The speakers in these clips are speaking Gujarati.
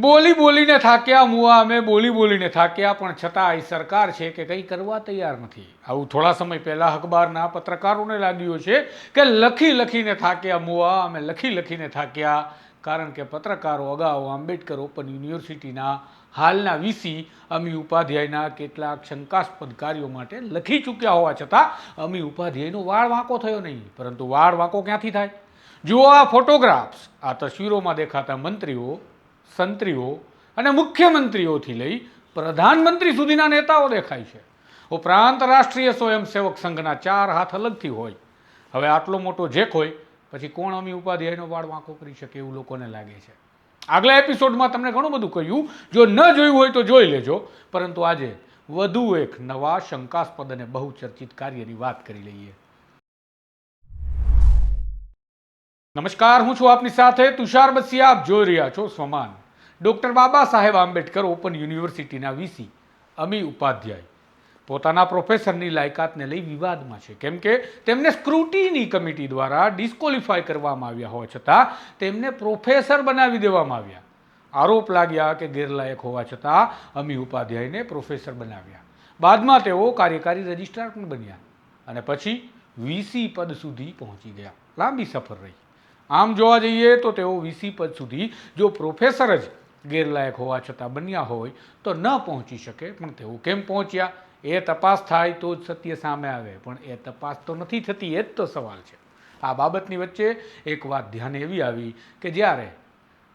બોલી બોલીને થાક્યા મુવા અમે બોલી બોલીને થાક્યા, પણ છતાં એ સરકાર છે કે કંઈ કરવા તૈયાર નથી. આવું થોડા સમય પહેલાં અખબારના પત્રકારોને લાગ્યું છે કે લખી લખીને થાક્યા મુવા અમે લખી લખીને થાક્યા, કારણ કે પત્રકારો અગાઉ આંબેડકર ઓપન યુનિવર્સિટીના હાલના વીસી અમી ઉપાધ્યાયના કેટલાક શંકાસ્પદ કાર્યો માટે લખી ચૂક્યા હોવા છતાં અમી ઉપાધ્યાયનો વાળ વાંકો થયો નહીં, પરંતુ વાળ વાંકો ક્યાંથી થાય? જુઓ આ ફોટોગ્રાફ્સ, આ તસવીરોમાં દેખાતા મંત્રીઓ સંત્રીઓ અને મુખ્યમંત્રીઓથી લઈ પ્રધાનમંત્રી સુધીના નેતાઓ દેખાય છે. ઉપરાંત રાષ્ટ્રીય સ્વયંસેવક સંઘના ચાર હાથ અલગથી હોય. હવે આટલો મોટો જેક હોય, પછી કોણ અમી ઉપાધ્યાયનો વાળ વાંકો કરી શકે એવું લોકોને લાગે છે. આગલા એપિસોડમાં તમને ઘણું બધું કહ્યું. જો ન જોયું હોય તો જોઈ લેજો. પરંતુ આજે વધુ એક નવા શંકાસ્પદ અને બહુચર્ચિત કાર્યની વાત કરી લઈએ. નમસ્કાર, હું છું આપની સાથે તુષાર બસિયા. આપ જોઈ રહ્યા છો સ્વમાન. ડૉક્ટર બાબા સાહેબ આંબેડકર ઓપન યુનિવર્સિટીના વીસી, અમી ઉપાધ્યાય. પોતાના પ્રોફેસરની લાયકાતને લઈ વિવાદમાં છે. કેમ કે તેમને સ્ક્રુટીની કમિટી દ્વારા ડિસ્કોલિફાય કરવામાં આવ્યા હોવા છતાં તેમને પ્રોફેસર બનાવી દેવામાં આવ્યા. આરોપ લાગ્યા કે ગેરલાયક હોવા છતાં અમી ઉપાધ્યાયને પ્રોફેસર બનાવ્યા. બાદમાં તેઓ કાર્યકારી રજિસ્ટ્રાર પણ બન્યા અને પછી વીસી પદ સુધી પહોંચી ગયા. લાંબી સફર રહી. આમ જોવા જઈએ તો તેઓ વીસી પદ સુધી જો પ્રોફેસર જ ગેરલાયક હોવા છતાં બન્યા હોય તો ન પહોંચી શકે. પણ તેઓ કેમ પહોંચ્યા? એ તપાસ થાય તો જ સત્ય સામે આવે. પણ એ તપાસ તો નથી થતી, એ જ તો સવાલ છે. આ બાબતની વચ્ચે એક વાત ધ્યાને એવી આવી કે જ્યારે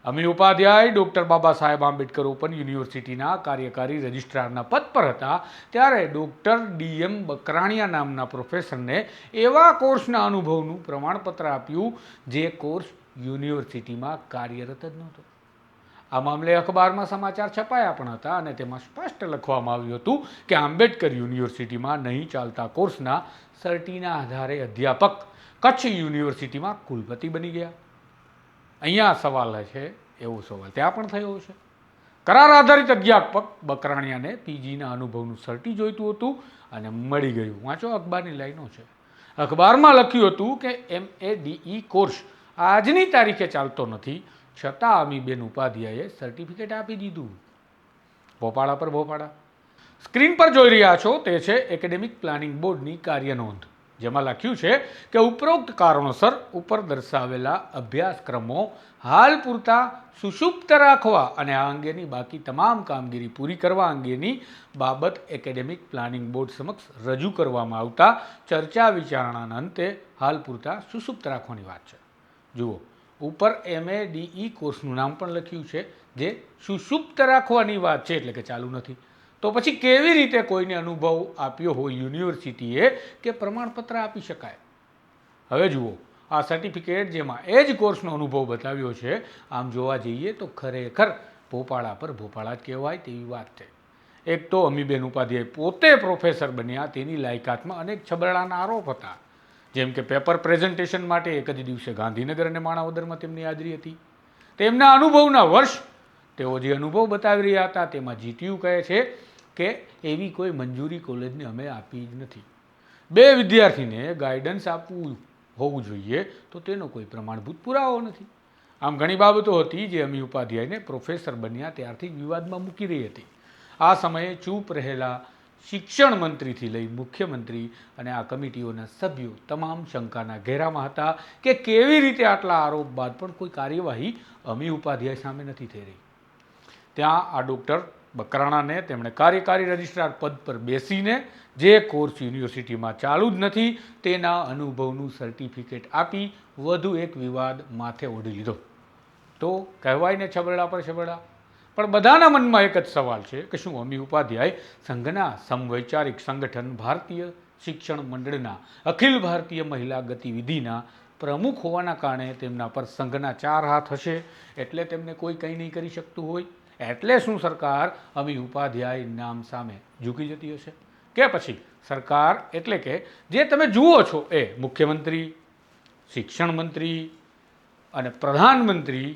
અમી ઉપાધ્યાય ડૉક્ટર બાબા સાહેબ આંબેડકર ઓપન યુનિવર્સિટીના કાર્યકારી રજિસ્ટ્રારના પદ પર હતા, ત્યારે ડૉક્ટર ડીએમ બકરાણિયા નામના પ્રોફેસરને એવા કોર્સના અનુભવનું પ્રમાણપત્ર આપ્યું જે કોર્સ યુનિવર્સિટીમાં કાર્યરત જ નહોતો. આ મામલે અખબારમાં સમાચાર છપાયા પણ હતા અને તેમાં સ્પષ્ટ લખવામાં આવ્યું હતું કે આંબેડકર યુનિવર્સિટીમાં નહીં ચાલતા કોર્સના સર્ટીના આધારે અધ્યાપક કચ્છ યુનિવર્સિટીમાં કુલપતિ બની ગયા. અહીંયા સવાલ છે, એવો સવાલ ત્યાં પણ થયો છે. કરાર આધારિત અધ્યાપક બકરાણિયાને પીજીના અનુભવનું સર્ટી જોઈતું હતું અને મળી ગયું. વાંચો અખબારની લાઈનો છે. અખબારમાં લખ્યું હતું કે એમ એ ડીઈ કોર્સ આજની તારીખે ચાલતો નથી છતાં અમીબેન ઉપાધ્યાયે સર્ટિફિકેટ આપી દીધું. ભોપાળા પર ભોપાળા. સ્ક્રીન પર જોઈ રહ્યા છો તે છે એકેડેમિક પ્લાનિંગ બોર્ડની કાર્યનોંધ જેમાં લખ્યું છે કે ઉપરોક્ત કારણોસર ઉપર દર્શાવેલા અભ્યાસક્રમો હાલ પૂરતા સુષુપ્ત રાખવા અને આ અંગેની બાકી તમામ કામગીરી પૂરી કરવા અંગેની બાબત એકેડેમિક પ્લાનિંગ બોર્ડ સમક્ષ રજૂ કરવામાં આવતા ચર્ચા વિચારણાના અંતે હાલ પૂરતા સુષુપ્ત રાખવાની વાત છે. જુઓ. ઉપર એમએ ડીઈ કોર્સનું નામ પણ લખ્યું છે, જે સુષુપ્ત રાખવાની વાત છે, એટલે કે ચાલુ નથી. તો પછી કેવી રીતે કોઈને અનુભવ આપ્યો હોય યુનિવર્સિટીએ કે પ્રમાણપત્ર આપી શકાય? હવે જુઓ, આ સર્ટિફિકેટ જેમાં એ જ કોર્સનો અનુભવ બતાવ્યો છે, આમ જોવા જઈએ તો ખરેખર ભોપાળા પર ભોપાળા જ કહેવાય તેવી વાત છે. એક તો અમીબેન ઉપાધ્યાય પોતે પ્રોફેસર બન્યા, તેની લાયકાતમાં અનેક છબરડાના આરોપ હતા. જેમ કે પેપર પ્રેઝન્ટેશન માટે એક જ દિવસે ગાંધીનગર અને માણાવદરમાં તેમની હાજરી હતી. તેમના અનુભવના વર્ષ તેઓ જે અનુભવ બતાવી રહ્યા હતા તેમાં જીટીયુ કહે છે કે એવી કોઈ મંજૂરી કોલેજને અમે આપી જ નથી. બે વિદ્યાર્થીને ગાઈડન્સ આપવું હોવું જોઈએ તો તેનો કોઈ પ્રમાણભૂત પુરાવો નથી. આમ ઘણી બાબતો હતી જે અમી ઉપાધ્યાયને પ્રોફેસર બન્યા ત્યારથી વિવાદમાં મૂકી રહી હતી. આ સમયે ચૂપ રહેલા શિક્ષણ મંત્રીથી લઈ મુખ્યમંત્રી અને આ કમિટીઓના સભ્યો તમામ શંકાના ઘેરામાં હતા કે કેવી રીતે આટલા આરોપ બાદ પણ કોઈ કાર્યવાહી અમી ઉપાધ્યાય સામે નથી થઈ રહી. ત્યાં આ ડૉક્ટર બકરાણાને તેમણે કાર્યકારી રજિસ્ટ્રાર પદ પર બેસીને જે કોર્સ યુનિવર્સિટીમાં ચાલુ જ નથી તેના અનુભવનું સર્ટિફિકેટ આપી વધુ એક વિવાદ માથે ઓઢી લીધો. તો કહેવાય ને છબરડા પર છબરડા. પણ બધાના મનમાં એક જ સવાલ છે કે શું અમી ઉપાધ્યાય સંઘના સમવૈચારિક સંગઠન ભારતીય શિક્ષણ મંડળના અખિલ ભારતીય મહિલા ગતિવિધિના પ્રમુખ હોવાના કારણે તેમના પર સંઘના ચાર હાથ હશે એટલે તેમને કોઈ કંઈ નહીં કરી શકતું હોય? એટલે શું સરકાર અમી ઉપાધ્યાય નામ સામે ઝૂકી જતી હશે? કે પછી સરકાર એટલે કે જે તમે જુઓ છો એ મુખ્યમંત્રી, શિક્ષણ મંત્રી અને પ્રધાનમંત્રી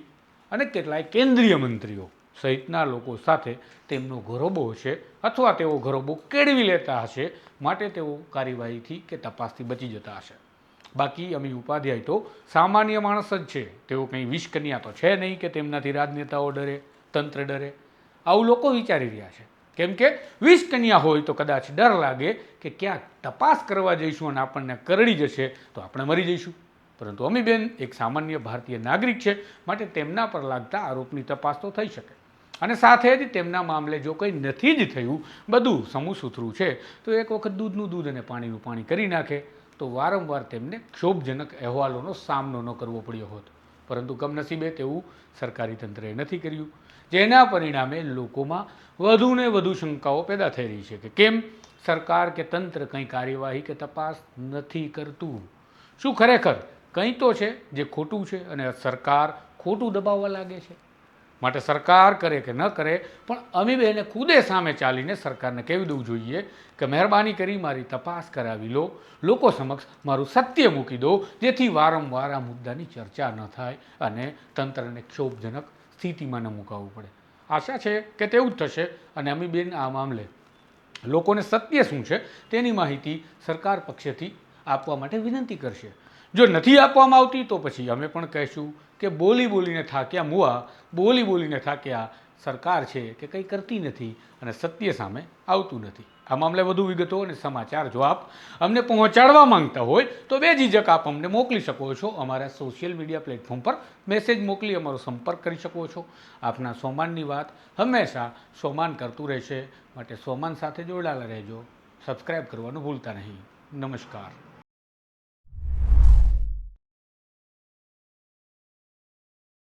અને કેટલાય કેન્દ્રીય મંત્રીઓ સહિતના લોકો સાથે તેમનો ઘરોબો હશે અથવા તેઓ ઘરોબો કેળવી લેતા હશે માટે તેઓ કાર્યવાહીથી કે તપાસથી બચી જતા હશે. બાકી અમી ઉપાધ્યાય તો સામાન્ય માણસ જ છે. તેઓ કંઈ વિષકન્યા તો છે નહીં કે તેમનાથી રાજનેતાઓ ડરે, તંત્ર ડરે. આવું લોકો વિચારી રહ્યા છે. કેમ કે વીસ હોય તો કદાચ ડર લાગે કે ક્યાંક તપાસ કરવા જઈશું અને આપણને કરડી જશે તો આપણે મરી જઈશું. પરંતુ અમીબેન એક સામાન્ય ભારતીય નાગરિક છે માટે તેમના પર લાગતા આરોપની તપાસ તો થઈ શકે. અને સાથે જ તેમના મામલે જો કંઈ નથી જ થયું, બધું સમૂહ સુથરું છે, તો એક વખત દૂધનું દૂધ અને પાણીનું પાણી કરી નાખે, તો વારંવાર તેમને ક્ષોભજનક અહેવાલોનો સામનો ન કરવો પડ્યો હોત. પરંતુ કમનસીબે તેવું સરકારી તંત્રએ નથી કર્યું, જેના પરિણામે લોકોમાં વધુને વધુ શંકાઓ પેદા થઈ રહી છે કે કેમ સરકાર કે તંત્ર કંઈ કાર્યવાહી કે તપાસ નથી કરતું? શું ખરેખર કંઈ તો છે જે ખોટું છે અને સરકાર ખોટું દબાવવા લાગે છે? માટે સરકાર કરે કે ન કરે, પણ અમીબેને ખુદે સામે ચાલીને સરકારને કહેવી દેવું જોઈએ કે મહેરબાની કરી મારી તપાસ કરાવી લો. લોકો સમક્ષ મારું સત્ય મૂકી દો, જેથી વારંવાર આ મુદ્દાની ચર્ચા ન થાય અને તંત્રને ક્ષોભજનક સ્થિતિમાં ન મુકાવવું પડે. આશા છે કે તેવું જ થશે અને અમીબેન આ મામલે લોકોને સત્ય શું છે તેની માહિતી સરકાર પક્ષેથી આપવા માટે વિનંતી કરશે. જો નથી આપવામાં આવતી તો પછી અમે પણ કહીશું કે બોલી બોલીને થાક્યા મુવા, બોલી બોલીને થાક્યા સરકાર છે કે કંઈ કરતી નથી અને સત્ય સામે આવતું નથી. આ મામલે વધુ વિગતો અને સમાચાર જો આપ અમને પહોંચાડવા માંગતા હોય તો બે ઝીઝક આપ અમને મોકલી શકો છો. અમારા સોશિયલ મીડિયા પ્લેટફોર્મ પર મેસેજ મોકલી અમારો સંપર્ક કરી શકો છો. આપના સોમાનની વાત હંમેશા સોમાન કરતું રહેશે. માટે સોમાન સાથે જોડાયેલા રહેજો. સબસ્ક્રાઈબ કરવાનું ભૂલતા નહીં. નમસ્કાર.